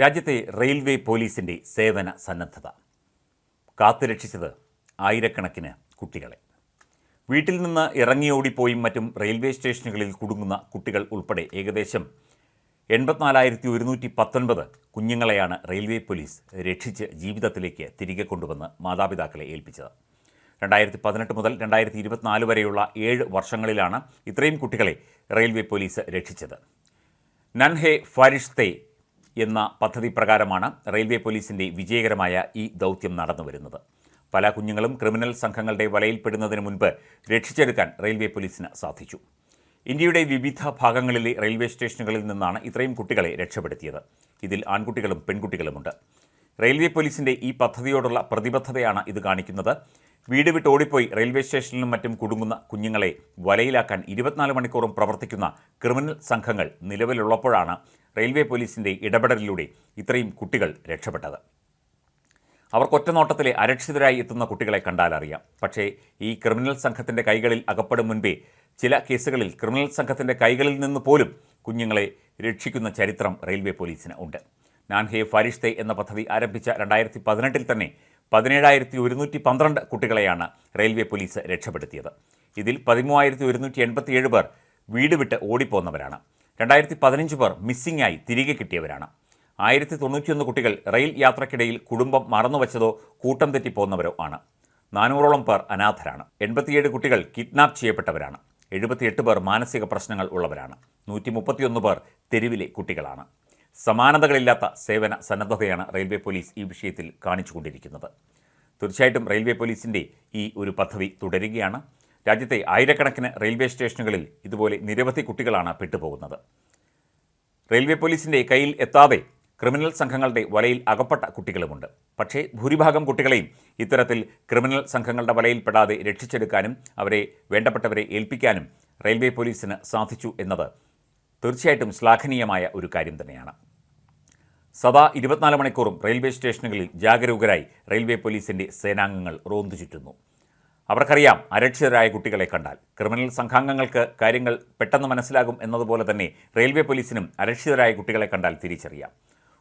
രാജ്യത്തെ റെയിൽവേ പോലീസിന്റെ സേവന സന്നദ്ധത. കാത്തുരക്ഷിച്ചത് ആയിരക്കണക്കിന് കുട്ടികളെ. വീട്ടിൽ നിന്ന് ഇറങ്ങിയോടിപ്പോയും മറ്റും റെയിൽവേ സ്റ്റേഷനുകളിൽ കുടുങ്ങുന്ന കുട്ടികൾ ഉൾപ്പെടെ ഏകദേശം എൺപത്തിനാലായിരത്തി ഒരുന്നൂറ്റി പത്തൊൻപത് കുഞ്ഞുങ്ങളെയാണ് റെയിൽവേ പോലീസ് രക്ഷിച്ച് ജീവിതത്തിലേക്ക് തിരികെ കൊണ്ടുവന്ന് മാതാപിതാക്കളെ ഏൽപ്പിച്ചത്. രണ്ടായിരത്തി പതിനെട്ട് മുതൽ രണ്ടായിരത്തി ഇരുപത്തിനാല് വരെയുള്ള ഏഴ് വർഷങ്ങളിലാണ് ഇത്രയും കുട്ടികളെ റെയിൽവേ പോലീസ് രക്ഷിച്ചത്. നൻഹെ ഫാരിഷ്തെ എന്ന പദ്ധതി പ്രകാരമാണ് റെയിൽവേ പോലീസിന്റെ വിജയകരമായ ഈ ദൗത്യം നടന്നു വരുന്നത്. പല കുഞ്ഞുങ്ങളും ക്രിമിനൽ സംഘങ്ങളുടെ വലയിൽപ്പെടുന്നതിന് മുൻപ് രക്ഷിച്ചെടുക്കാൻ റെയിൽവേ പോലീസിന് സാധിച്ചു. ഇന്ത്യയുടെ വിവിധ ഭാഗങ്ങളിലെ റെയിൽവേ സ്റ്റേഷനുകളിൽ നിന്നാണ് ഇത്രയും കുട്ടികളെ രക്ഷപ്പെടുത്തിയത്. ഇതിൽ ആൺകുട്ടികളും പെൺകുട്ടികളുമുണ്ട്. റെയിൽവേ പോലീസിന്റെ ഈ പദ്ധതിയോടുള്ള പ്രതിബദ്ധതയാണ് ഇത് കാണിക്കുന്നത്. വീട് വിട്ട് ഓടിപ്പോയി റെയിൽവേ സ്റ്റേഷനിലും മറ്റും കുടുങ്ങുന്ന കുഞ്ഞുങ്ങളെ വലയിലാക്കാൻ ഇരുപത്തിനാല് മണിക്കൂറും പ്രവർത്തിക്കുന്ന ക്രിമിനൽ സംഘങ്ങൾ നിലവിലുള്ളപ്പോഴാണ് റെയിൽവേ പോലീസിന്റെ ഇടപെടലിലൂടെ ഇത്രയും കുട്ടികൾ രക്ഷപ്പെട്ടത്. അവർക്ക് ഒറ്റനോട്ടത്തിലെ അരക്ഷിതരായി എത്തുന്ന കുട്ടികളെ കണ്ടാലറിയാം പക്ഷേ ഈ ക്രിമിനൽ സംഘത്തിന്റെ കൈകളിൽ അകപ്പെടും മുൻപേ ചില കേസുകളിൽ ക്രിമിനൽ സംഘത്തിന്റെ കൈകളിൽ നിന്ന് പോലും കുഞ്ഞുങ്ങളെ രക്ഷിക്കുന്ന ചരിത്രം റെയിൽവേ പോലീസിന് ഉണ്ട്. നാൻഹെ ഫാരിഷ്തെ എന്ന പദ്ധതി ആരംഭിച്ച രണ്ടായിരത്തി പതിനെട്ടിൽ തന്നെ പതിനേഴായിരത്തി ഒരുന്നൂറ്റി പന്ത്രണ്ട് കുട്ടികളെയാണ് റെയിൽവേ പോലീസ് രക്ഷപ്പെടുത്തിയത്. ഇതിൽ പതിമൂവായിരത്തി ഒരുന്നൂറ്റി എൺപത്തിയേഴ് പേർ വീട് വിട്ട് ഓടിപ്പോന്നവരാണ്. രണ്ടായിരത്തി പതിനഞ്ച് പേർ മിസ്സിംഗ് ആയി തിരികെ കിട്ടിയവരാണ്. ആയിരത്തി തൊണ്ണൂറ്റിയൊന്ന് കുട്ടികൾ റെയിൽ യാത്രക്കിടയിൽ കുടുംബം മറന്നുവച്ചതോ കൂട്ടം തെറ്റിപ്പോന്നവരോ ആണ്. നാനൂറോളം പേർ അനാഥരാണ്. എൺപത്തിയേഴ് കുട്ടികൾ കിഡ്നാപ്പ് ചെയ്യപ്പെട്ടവരാണ്. എഴുപത്തിയെട്ട് പേർ മാനസിക പ്രശ്നങ്ങൾ ഉള്ളവരാണ്. നൂറ്റി മുപ്പത്തിയൊന്ന് പേർ തെരുവിലെ കുട്ടികളാണ്. സമാനതകളില്ലാത്ത സേവന സന്നദ്ധതയാണ് റെയിൽവേ പോലീസ് ഈ വിഷയത്തിൽ കാണിച്ചുകൊണ്ടിരിക്കുന്നത്. തീർച്ചയായിട്ടും റെയിൽവേ പോലീസിന്റെ ഈ ഒരു പദ്ധതി തുടരുകയാണ്. രാജ്യത്തെ ആയിരക്കണക്കിന് റെയിൽവേ സ്റ്റേഷനുകളിൽ ഇതുപോലെ നിരവധി കുട്ടികളാണ് പെട്ടുപോകുന്നത്. റെയിൽവേ പോലീസിന്റെ കയ്യിൽ എത്താതെ ക്രിമിനൽ സംഘങ്ങളുടെ വലയിൽ അകപ്പെട്ട കുട്ടികളുമുണ്ട്. പക്ഷേ ഭൂരിഭാഗം കുട്ടികളെയും ഇത്തരത്തിൽ ക്രിമിനൽ സംഘങ്ങളുടെ വലയിൽപ്പെടാതെ രക്ഷിച്ചെടുക്കാനും അവരെ വേണ്ടപ്പെട്ടവരെ ഏൽപ്പിക്കാനും റെയിൽവേ പോലീസിന് സാധിച്ചു എന്നത് തീർച്ചയായിട്ടും ശ്ലാഘനീയമായ ഒരു കാര്യം തന്നെയാണ്. സദാ ഇരുപത്തിനാല് മണിക്കൂറും റെയിൽവേ സ്റ്റേഷനുകളിൽ ജാഗരൂകരായി റെയിൽവേ പോലീസിന്റെ സേനാംഗങ്ങൾ റോന്തു ചുറ്റുന്നു. അവർക്കറിയാം അരക്ഷിതരായ കുട്ടികളെ കണ്ടാൽ. ക്രിമിനൽ സംഘാംഗങ്ങൾക്ക് കാര്യങ്ങൾ പെട്ടെന്ന് മനസ്സിലാകും എന്നതുപോലെ തന്നെ റെയിൽവേ പോലീസിനും അരക്ഷിതരായ കുട്ടികളെ കണ്ടാൽ തിരിച്ചറിയാം.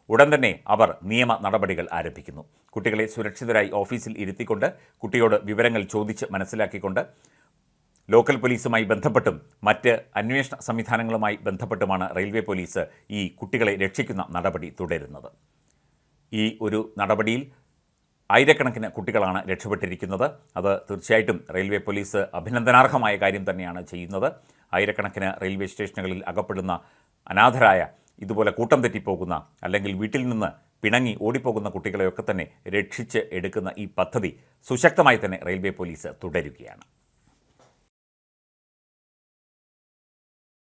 ഉടൻ തന്നെ അവർ നിയമ നടപടികൾ ആരംഭിക്കുന്നു. കുട്ടികളെ സുരക്ഷിതരായി ഓഫീസിൽ ഇരുത്തിക്കൊണ്ട് കുട്ടിയോട് വിവരങ്ങൾ ചോദിച്ച് മനസ്സിലാക്കിക്കൊണ്ട് ലോക്കൽ പോലീസുമായി ബന്ധപ്പെട്ടും മറ്റ് അന്വേഷണ സംവിധാനങ്ങളുമായി ബന്ധപ്പെട്ടുമാണ് റെയിൽവേ പോലീസ് ഈ കുട്ടികളെ രക്ഷിക്കുന്ന നടപടി തുടരുന്നത്. ഈ ഒരു നടപടിയിൽ ആയിരക്കണക്കിന് കുട്ടികളാണ് രക്ഷപ്പെട്ടിരിക്കുന്നത്. അത് തീർച്ചയായിട്ടും റെയിൽവേ പോലീസ് അഭിനന്ദനാർഹമായ കാര്യം തന്നെയാണ് ചെയ്യുന്നത്. ആയിരക്കണക്കിന് റെയിൽവേ സ്റ്റേഷനുകളിൽ അകപ്പെടുന്ന അനാഥരായ ഇതുപോലെ കൂട്ടം തെറ്റിപ്പോകുന്ന അല്ലെങ്കിൽ വീട്ടിൽ നിന്ന് പിണങ്ങി ഓടിപ്പോകുന്ന കുട്ടികളെയൊക്കെ തന്നെ രക്ഷിച്ച് എടുക്കുന്ന ഈ പദ്ധതി സുശക്തമായി തന്നെ റെയിൽവേ പോലീസ് തുടരുകയാണ്.